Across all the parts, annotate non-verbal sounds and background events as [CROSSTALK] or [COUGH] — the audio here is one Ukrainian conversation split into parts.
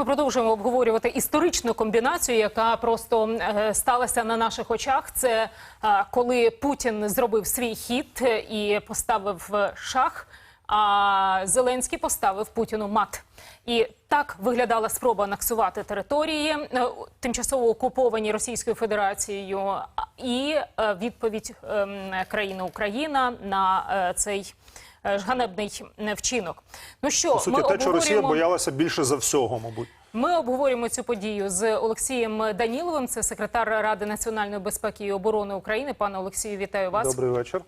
Ми продовжуємо обговорювати історичну комбінацію, яка просто е, сталася на наших очах. Це е, коли Путін зробив свій хід і поставив е, шах, а Зеленський поставив Путіну мат. І так виглядала спроба анексувати території тимчасово окуповані Російською Федерацією, і відповідь ем, країни Україна на цей ганебний е, вчинок. Ну що По суті, ми те, що Росія боялася більше за всього, мабуть. ми обговорюємо цю подію з Олексієм Даніловим. Це секретар Ради національної безпеки і оборони України. Пане Олексію, вітаю вас. Добрий вечір.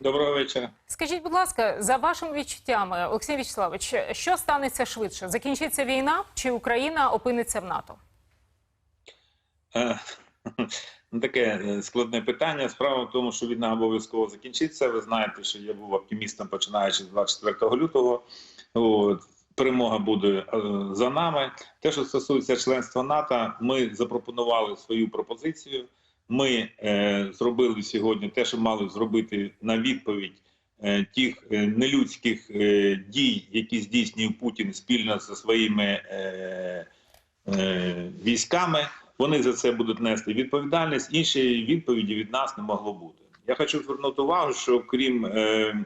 Доброго вечора. Скажіть, будь ласка, за вашими відчуттями, Олексій Вячеславович, що станеться швидше? Закінчиться війна чи Україна опиниться в НАТО? Ну, Таке е, складне питання. Справа в тому, що війна обов'язково закінчиться. Ви знаєте, що я був оптимістом починаючи з 24 лютого. От. Перемога буде е, за нами. Те, що стосується членства НАТО, ми запропонували свою пропозицію. Ми е, зробили сьогодні те, що мали зробити на відповідь е, тих е, нелюдських е, дій, які здійснює Путін спільно зі своїми е, е, військами. Вони за це будуть нести відповідальність. Іншої відповіді від нас не могло бути. Я хочу звернути увагу, що крім е,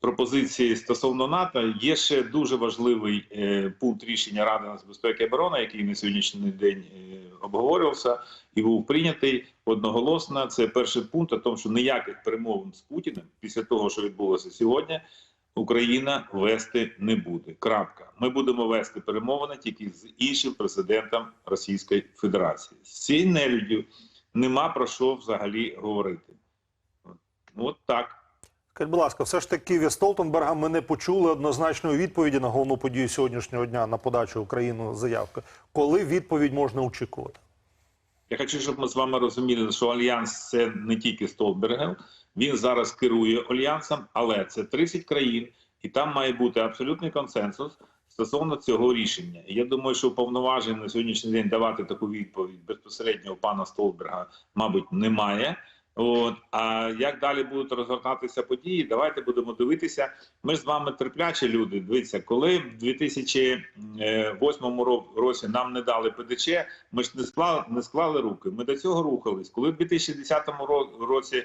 пропозиції стосовно НАТО, є ще дуже важливий е, пункт рішення Ради нацбезпеки і оборони, який на сьогоднішній день е, обговорювався і був прийнятий одноголосно. Це перший пункт, о тому, що ніяких перемовин з Путіним після того, що відбулося сьогодні, Україна вести не буде. Крапка. Ми будемо вести перемовини тільки з іншим президентом Російської Федерації. З цією нелюддю нема про що взагалі говорити. От, так. Скажіть, будь ласка, все ж таки від Столтенберга ми не почули однозначної відповіді на головну подію сьогоднішнього дня на подачу Україну заявки. Коли відповідь можна очікувати? Я хочу, щоб ми з вами розуміли, що альянс це не тільки Столбергел, Він зараз керує альянсом, але це 30 країн, і там має бути абсолютний консенсус стосовно цього рішення. І я думаю, що повноважень на сьогоднішній день давати таку відповідь безпосередньо у пана Столберга, мабуть, немає. От а як далі будуть розгортатися події? Давайте будемо дивитися. Ми ж з вами терплячі люди. Дивіться, коли в 2008 ро- році нам не дали ПДЧ, ми ж не склали, не склали руки. Ми до цього рухались. Коли в 2010 ро- році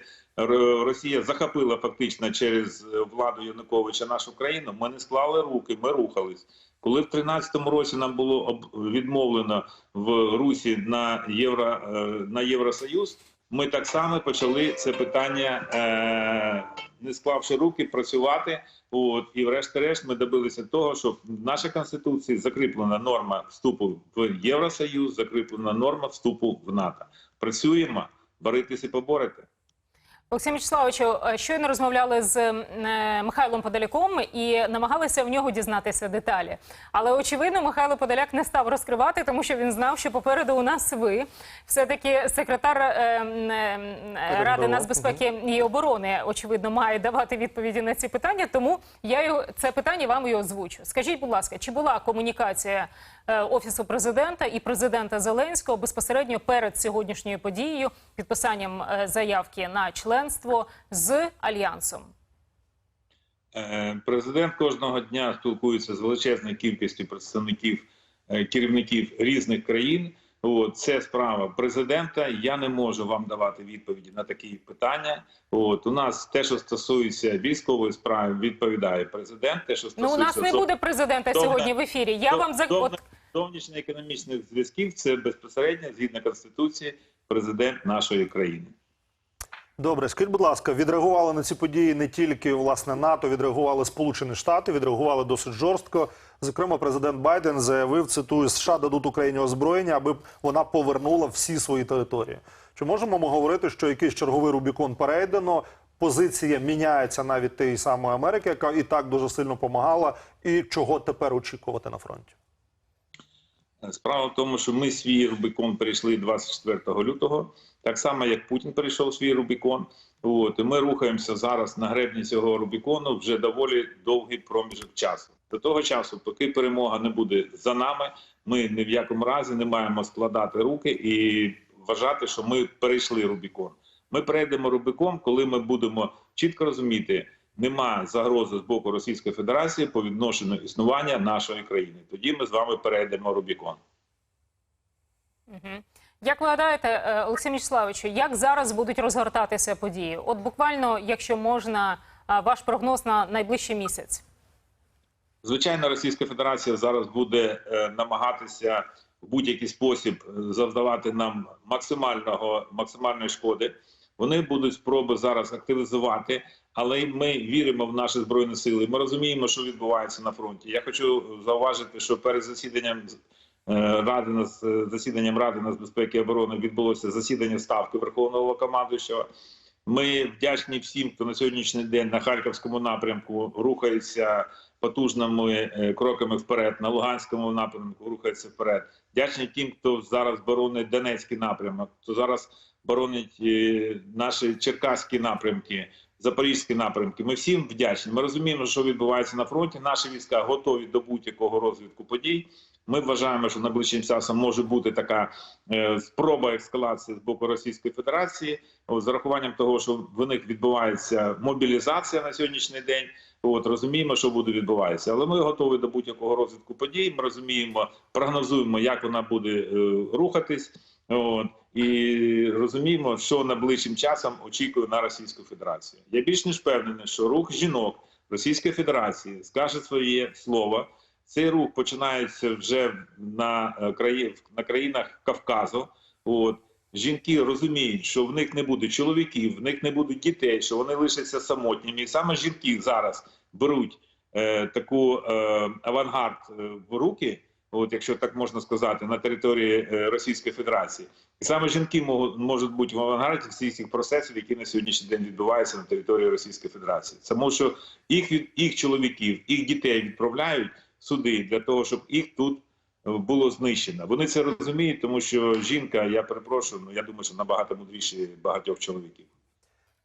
Росія захопила фактично через е, владу Януковича нашу країну, ми не склали руки, ми рухались. Коли в 2013 році нам було відмовлено в Русі на євро е, на Євросоюз, ми так само почали це питання, е, не склавши руки, працювати. От і врешті-решт ми добилися того, що в нашій конституції закріплена норма вступу в Євросоюз, закріплена норма вступу в НАТО. Працюємо, боритися поборете. Олексій Вячеславовичу, е, щойно розмовляли з е, Михайлом Подоляком і намагалися в нього дізнатися деталі. Але очевидно, Михайло Подоляк не став розкривати, тому що він знав, що попереду у нас ви, все-таки секретар е, Ради нацбезпеки і оборони, очевидно, має давати відповіді на ці питання. Тому я його це питання вам і озвучу. Скажіть, будь ласка, чи була комунікація офісу президента і президента Зеленського безпосередньо перед сьогоднішньою подією, підписанням е, заявки на членство з альянсом? Е, Президент кожного дня спілкується з величезною кількістю представників е, керівників різних країн. От це справа президента. Я не можу вам давати відповіді на такі питання. От у нас те, що стосується військової справи, відповідає президент. Те, що Ну, у нас не буде президента Добре. сьогодні в ефірі. Я вам за от зовнішньоекономічних зв'язків, це безпосередньо згідно конституції, президент нашої країни. Добре, скажіть, будь ласка, відреагували на ці події не тільки власне НАТО, відреагували Сполучені Штати, відреагували досить жорстко. Зокрема, президент Байден заявив, цитую, США дадуть Україні озброєння, аби вона повернула всі свої території. Чи можемо ми говорити, що якийсь черговий Рубікон перейдено? Позиція міняється навіть тієї самої Америки, яка і так дуже сильно допомагала, і чого тепер очікувати на фронті? Справа в тому, що ми свій Рубікон перейшли 24 лютого, так само як Путін перейшов свій Рубікон. От і ми рухаємося зараз на гребні цього Рубікону вже доволі довгий проміжок часу. До того часу, поки перемога не буде за нами, ми ні в якому разі не маємо складати руки і вважати, що ми перейшли Рубікон. Ми перейдемо Рубікон, коли ми будемо чітко розуміти, немає загрози з боку Російської Федерації по відношенню існування нашої країни. Тоді ми з вами перейдемо Рубікон. Як ви гадаєте, е, Олексій Мічславовичу, як зараз будуть розгортатися події? От буквально, якщо можна, ваш прогноз на найближчий місяць. Звичайно, Російська Федерація зараз буде е, намагатися в будь-який спосіб е, завдавати нам максимального максимальної шкоди. Вони будуть спроби зараз активізувати, але ми віримо в наші збройні сили. Ми розуміємо, що відбувається на фронті. Я хочу зауважити, що перед засіданням е, ради нас засіданням ради нацбезпеки і оборони відбулося засідання ставки Верховного командуючого. Ми вдячні всім, хто на сьогоднішній день на харківському напрямку рухається потужними е, кроками вперед. На Луганському напрямку рухається вперед. Вдячні тим, хто зараз боронить Донецький напрямок, хто зараз боронить е, наші черкаські напрямки, запорізькі напрямки. Ми всім вдячні. Ми розуміємо, що відбувається на фронті. Наші війська готові до будь-якого розвитку подій. Ми вважаємо, що найближчим часом може бути така е, спроба ескалації з боку Російської Федерації, з урахуванням того, що в них відбувається мобілізація на сьогоднішній день. От розуміємо, що буде відбуватися, але ми готові до будь-якого розвитку подій. Ми розуміємо, прогнозуємо, як вона буде е, рухатись. От і розуміємо, що найближчим часом очікує на Російську Федерацію. Я більш ніж впевнений, що рух жінок Російської Федерації скаже своє слово. Цей рух починається вже на е, краї... на країнах Кавказу. От жінки розуміють, що в них не буде чоловіків, в них не буде дітей, що вони лишаться самотніми. І саме жінки зараз беруть е, таку е, авангард е, в руки, от якщо так можна сказати, на території е, Російської Федерації. І саме жінки можуть, можуть бути в авангарді всіх цих процесів, які на сьогоднішній день відбуваються на території Російської Федерації. Тому що їх від їх чоловіків, їх дітей відправляють сюди для того, щоб їх тут е, було знищено. Вони це розуміють, тому що жінка, я перепрошую, ну я думаю, що набагато мудріші багатьох чоловіків.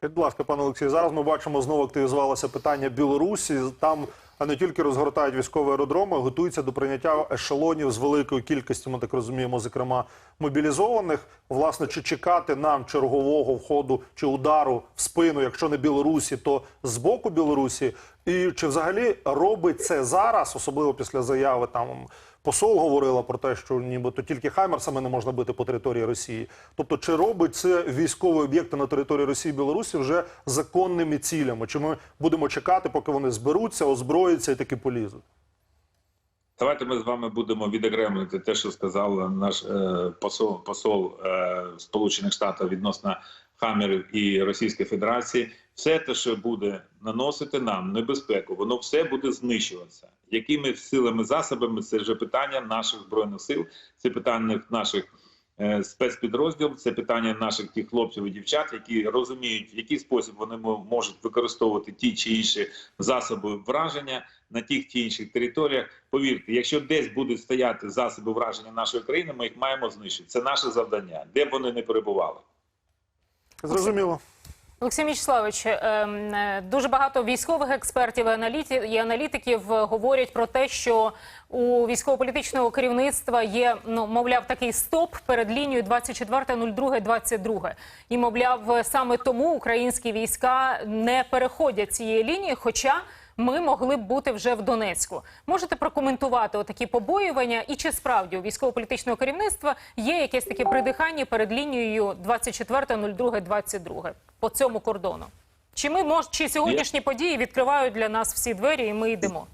Будь ласка, пане Олексію, зараз ми бачимо знову активізувалося питання Білорусі. Там а не тільки розгортають військові аеродроми, готуються до прийняття ешелонів з великою кількістю, ми так розуміємо, зокрема мобілізованих. Власне, чи чекати нам чергового входу чи удару в спину, якщо не Білорусі, то з боку Білорусі? І чи взагалі робить це зараз, особливо після заяви там посол говорила про те, що нібито тільки хаймерсами не можна бити по території Росії. Тобто, чи робить це військові об'єкти на території Росії і Білорусі вже законними цілями? Чи ми будемо чекати, поки вони зберуться, озброїться і таки полізуть? Давайте ми з вами будемо відокремлювати те, що сказав наш е, посол, посол е, Сполучених Штатів відносно Хамерів і Російської Федерації. Все те, що буде наносити нам небезпеку, воно все буде знищуватися. Якими силами засобами це вже питання наших збройних сил, це питання наших е, спецпідрозділів, це питання наших тих хлопців і дівчат, які розуміють, в який спосіб вони можуть використовувати ті чи інші засоби враження на тих чи інших територіях. Повірте, якщо десь будуть стояти засоби враження нашої країни, ми їх маємо знищити. Це наше завдання, де б вони не перебували. Зрозуміло. Олексій Мічславович, ем, е, дуже багато військових експертів і аналітиків е, говорять про те, що у військово-політичного керівництва є, ну мовляв, такий стоп перед лінією 24.02.22. І мовляв, е, саме тому українські війська не переходять цієї лінії, хоча. Ми могли б бути вже в Донецьку. Можете прокоментувати отакі побоювання, і чи справді у військово-політичного керівництва є якесь таке придихання перед лінією 24.02.22 по цьому кордону? Чи ми мож, чи сьогоднішні події відкривають для нас всі двері, і ми йдемо?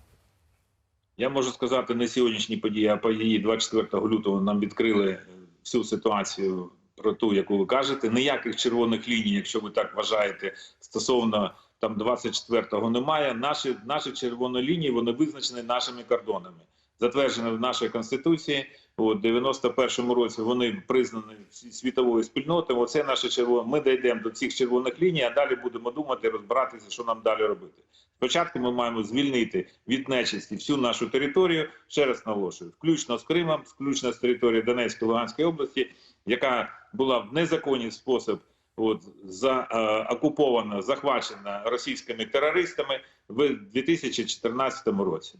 Я можу сказати не сьогоднішні події, а події 24 лютого нам відкрили е, всю ситуацію про ту, яку ви кажете. Ніяких червоних ліній, якщо ви так вважаєте, стосовно там 24-го немає. Наші наші червоні лінії вони визначені нашими кордонами, затверджені в нашій конституції. У 91-му році вони признані світовою спільнотою. Оце наше червоне. Ми дійдемо до цих червоних ліній, а далі будемо думати, розбиратися, що нам далі робити. Спочатку ми маємо звільнити від нечисті всю нашу територію. Ще раз наголошую, включно з Кримом, включно з території Донецької Луганської області, яка була в незаконний спосіб от, за, е, окупована, захвачена російськими терористами в 2014 році.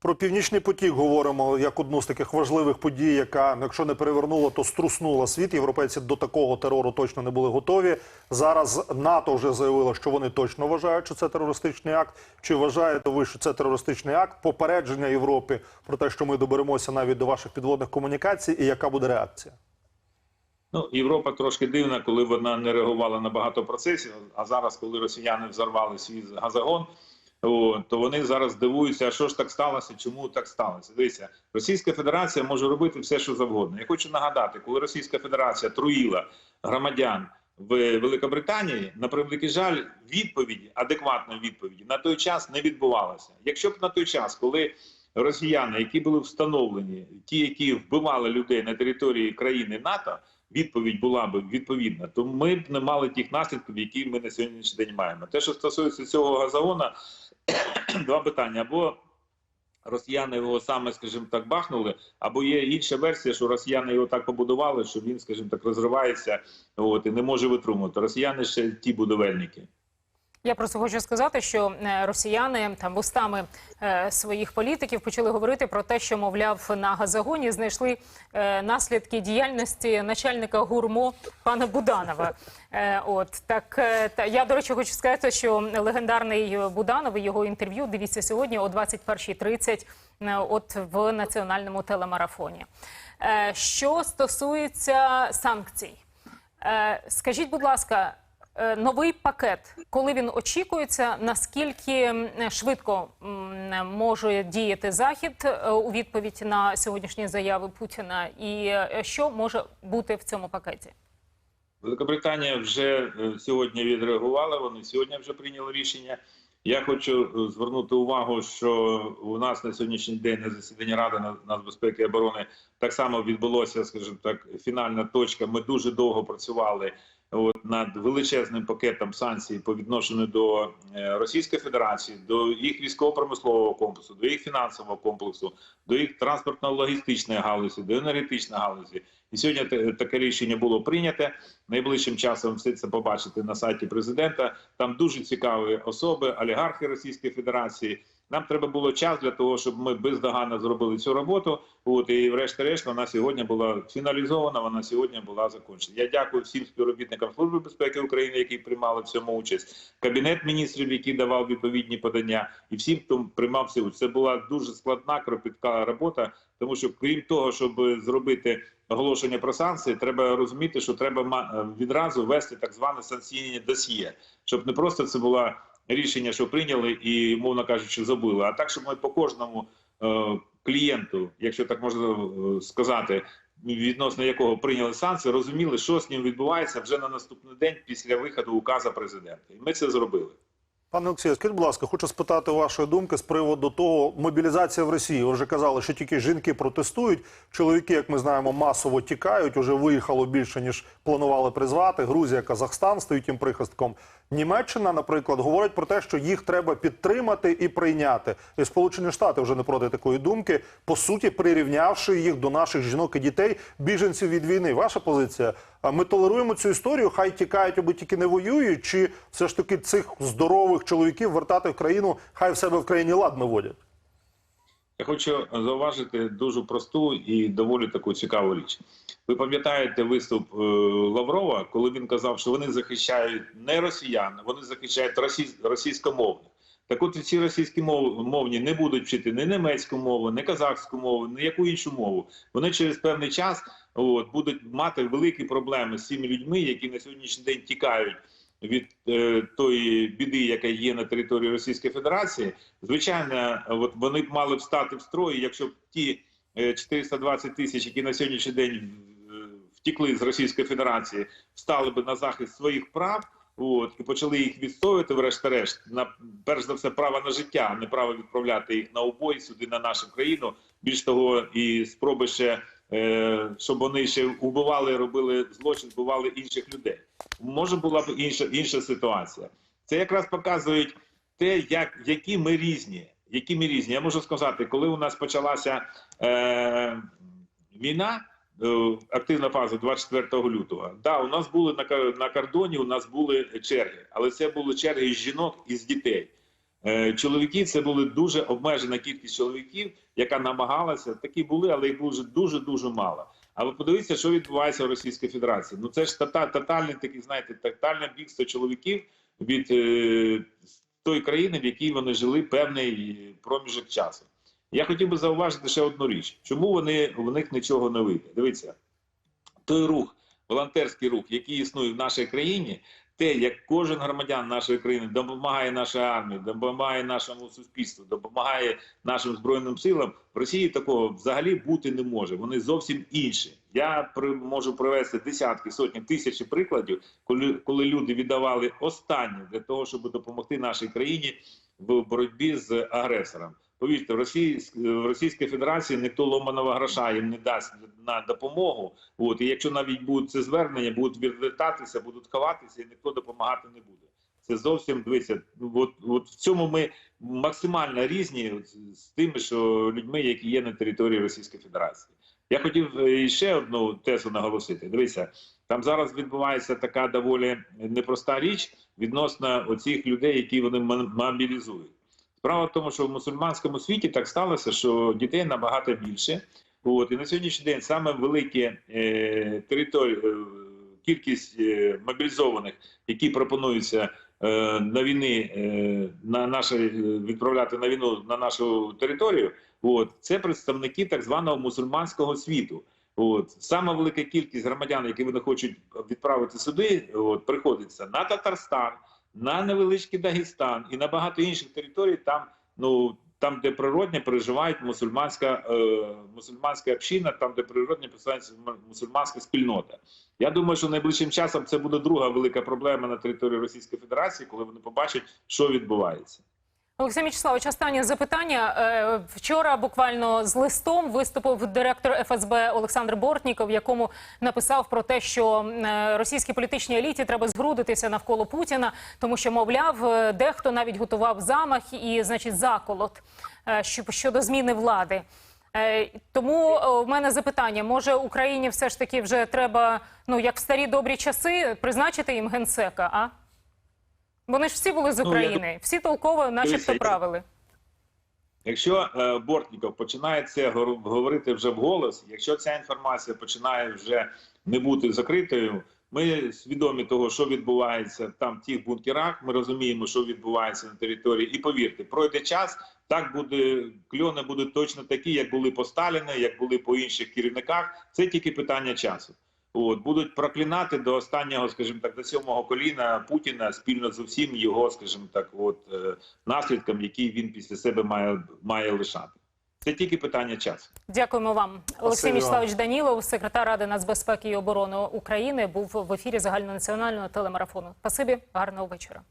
Про північний потік говоримо як одну з таких важливих подій, яка, якщо не перевернула, то струснула світ. Європейці до такого терору точно не були готові. Зараз НАТО вже заявило, що вони точно вважають, що це терористичний акт. Чи вважаєте ви, що це терористичний акт? Попередження Європи про те, що ми доберемося навіть до ваших підводних комунікацій, і яка буде реакція? Ну, Європа трошки дивна, коли вона не реагувала на багато процесів. А зараз, коли росіяни взорвали свій газогон, то вони зараз дивуються, а що ж так сталося, чому так сталося. Дивіться, Російська Федерація може робити все, що завгодно. Я хочу нагадати, коли Російська Федерація труїла громадян в Великобританії, на превеликий жаль, відповіді, адекватної відповіді на той час не відбувалося. Якщо б на той час, коли росіяни, які були встановлені, ті, які вбивали людей на території країни НАТО, відповідь була б відповідна, то ми б не мали тих наслідків, які ми на сьогоднішній день маємо. Те, що стосується цього газогона, [CLEARS THROAT] два питання: або росіяни його саме, скажімо так, бахнули, або є інша версія, що росіяни його так побудували, що він, скажімо так, розривається, от і не може витримувати. Росіяни ще ті будівельники. Я просто хочу сказати, що е, росіяни там вустами е, своїх політиків почали говорити про те, що мовляв на газогоні знайшли е, наслідки діяльності начальника гурмо пана Буданова. Е, от так е, та я до речі хочу сказати, що легендарний Буданов його інтерв'ю дивіться сьогодні о 21.30 е, от в національному телемарафоні. Е, що стосується санкцій, е, скажіть, будь ласка. Е, Новий пакет, коли він очікується, наскільки швидко може діяти захід е, у відповідь на сьогоднішні заяви Путіна, і е, що може бути в цьому пакеті? Великобританія вже сьогодні відреагувала. Вони сьогодні вже прийняли рішення. Я хочу звернути увагу, що у нас на сьогоднішній день на засіданні Ради на- нацбезпеки і оборони так само відбулося, скажімо так, фінальна точка. Ми дуже довго працювали от, над величезним пакетом санкцій по відношенню до е, Російської Федерації, до їх військово-промислового комплексу, до їх фінансового комплексу, до їх транспортно-логістичної галузі, до енергетичної галузі. І сьогодні таке рішення було прийняте. Найближчим часом все це побачите на сайті президента. Там дуже цікаві особи, олігархи Російської Федерації. Нам треба було час для того, щоб ми бездоганно зробили цю роботу. От і врешті-решт вона сьогодні була фіналізована. Вона сьогодні була закінчена. Я дякую всім співробітникам Служби безпеки України, які приймали в цьому участь. Кабінет міністрів, який давав відповідні подання, і всім, хто приймав цю. Це була дуже складна кропітка робота, тому що крім того, щоб зробити оголошення про санкції, треба розуміти, що треба ма- відразу вести так зване санкційне досьє, щоб не просто це було рішення, що прийняли і, мовно кажучи, забули, а так, щоб ми по кожному е, клієнту, якщо так можна е, сказати, відносно якого прийняли санкції, розуміли, що з ним відбувається вже на наступний день після виходу указу президента. І ми це зробили. Пане Олексію, скажіть, будь ласка, хочу спитати вашої думки з приводу того, мобілізація в Росії. Ви вже казали, що тільки жінки протестують. Чоловіки, як ми знаємо, масово тікають. Уже виїхало більше ніж планували призвати. Грузія, Казахстан стають їм прихистком. Німеччина, наприклад, говорить про те, що їх треба підтримати і прийняти. І Сполучені Штати вже не проти такої думки, по суті, прирівнявши їх до наших жінок і дітей, біженців від війни. Ваша позиція? Ми толеруємо цю історію, хай тікають, аби тільки не воюють, чи все ж таки цих здорових чоловіків вертати в країну, хай в себе в країні лад наводять? Я хочу зауважити дуже просту і доволі таку цікаву річ. Ви пам'ятаєте виступ е, Лаврова, коли він казав, що вони захищають не росіян, вони захищають російсь, російськомовних. Так от ці російські мов, мовні не будуть вчити ні німецьку мову, ні казахську мову, ні яку іншу мову. Вони через певний час от, будуть мати великі проблеми з цими людьми, які на сьогоднішній день тікають від е, тої біди, яка є на території Російської Федерації. Звичайно, от вони б мали б стати в строї, якщо б ті е, 420 тисяч, які на сьогоднішній день е, втікли з Російської Федерації, стали би на захист своїх прав. От і почали їх відстоювати, врешті-решт, на перш за все право на життя, а не право відправляти їх на убой сюди на нашу країну. Більш того, і спроби ще е, щоб вони ще убивали, робили злочин, вбивали інших людей. Може була б інша інша ситуація. Це якраз показують те, як які ми різні. Які ми різні. Я можу сказати, коли у нас почалася е, війна. е, Активна фаза 24 лютого. Да, у нас були на на кордоні. У нас були черги, але це були черги з жінок і з дітей. Е, Чоловіки це були дуже обмежена кількість чоловіків, яка намагалася. Такі були, але їх було дуже дуже мало. А ви подивіться, що відбувається в Російській Федерації. Ну це ж тота, тотальне такі, знаєте, тотальне бігство чоловіків від е, тої країни, в якій вони жили певний проміжок часу. Я хотів би зауважити ще одну річ: чому вони в них нічого не вийде? Дивіться, той рух, волонтерський рух, який існує в нашій країні, те, як кожен громадян нашої країни допомагає нашій армії, допомагає нашому суспільству, допомагає нашим збройним силам, в Росії такого взагалі бути не може. Вони зовсім інші. Я при, можу привести десятки, сотні, тисячі прикладів, коли, коли люди віддавали останнє для того, щоб допомогти нашій країні в боротьбі з агресором. Повірте, в Росії в Російській Федерації ніхто ломаного гроша їм не дасть на допомогу. От і якщо навіть будуть це звернення, будуть відвертатися, будуть ховатися, і ніхто допомагати не буде. Це зовсім дивіться. От, от в цьому ми максимально різні з тими, що людьми, які є на території Російської Федерації. Я хотів е, ще одну тезу наголосити. Дивіться, там зараз відбувається така доволі непроста річ відносно оцих людей, які вони мобілізують. Справа в тому, що в мусульманському світі так сталося, що дітей набагато більше. От і на сьогоднішній день саме великі е, території, е, кількість е, мобілізованих, які пропонуються е, на війни е, на наше е, відправляти на війну на нашу територію. От це представники так званого мусульманського світу. От саме велика кількість громадян, які вони хочуть відправити сюди, от приходиться на Татарстан, на невеличкий Дагестан і на багато інших територій. Там ну там, де природне переживають мусульманська е, мусульманська община, там де природне проживає мусульманська спільнота. Я думаю, що найближчим часом це буде друга велика проблема на території Російської Федерації, коли вони побачать, що відбувається. Олексій Мічславович, останнє запитання. Е, Вчора буквально з листом виступив директор ФСБ Олександр Бортніков, якому написав про те, що е, російській політичній еліті треба згрудитися навколо Путіна, тому що, мовляв, е, дехто навіть готував замах і, значить, заколот щодо зміни влади. Тому в мене запитання: може Україні все ж таки вже треба, ну як в старі добрі часи, призначити їм генсека? А вони ж всі були з Ну, я України, всі толково, начебто, правили. Якщо е, Бортніков починає це говорити вже вголос, якщо ця інформація починає вже не бути закритою, ми свідомі того, що відбувається там в тих бункерах. Ми розуміємо, що відбувається на території, і повірте, пройде час. Так буде кльони будуть точно такі, як були по Сталіна, як були по інших керівниках. Це тільки питання часу. От будуть проклинати до останнього, скажімо так, до сьомого коліна Путіна спільно з усім його, скажімо так, от е, наслідком, які він після себе має має лишати. Це тільки питання часу. Дякуємо вам. Олексій. Мічславович Данілов, секретар Ради нацбезпеки і оборони України, був в ефірі загальнонаціонального телемарафону. Спасибі, гарного вечора.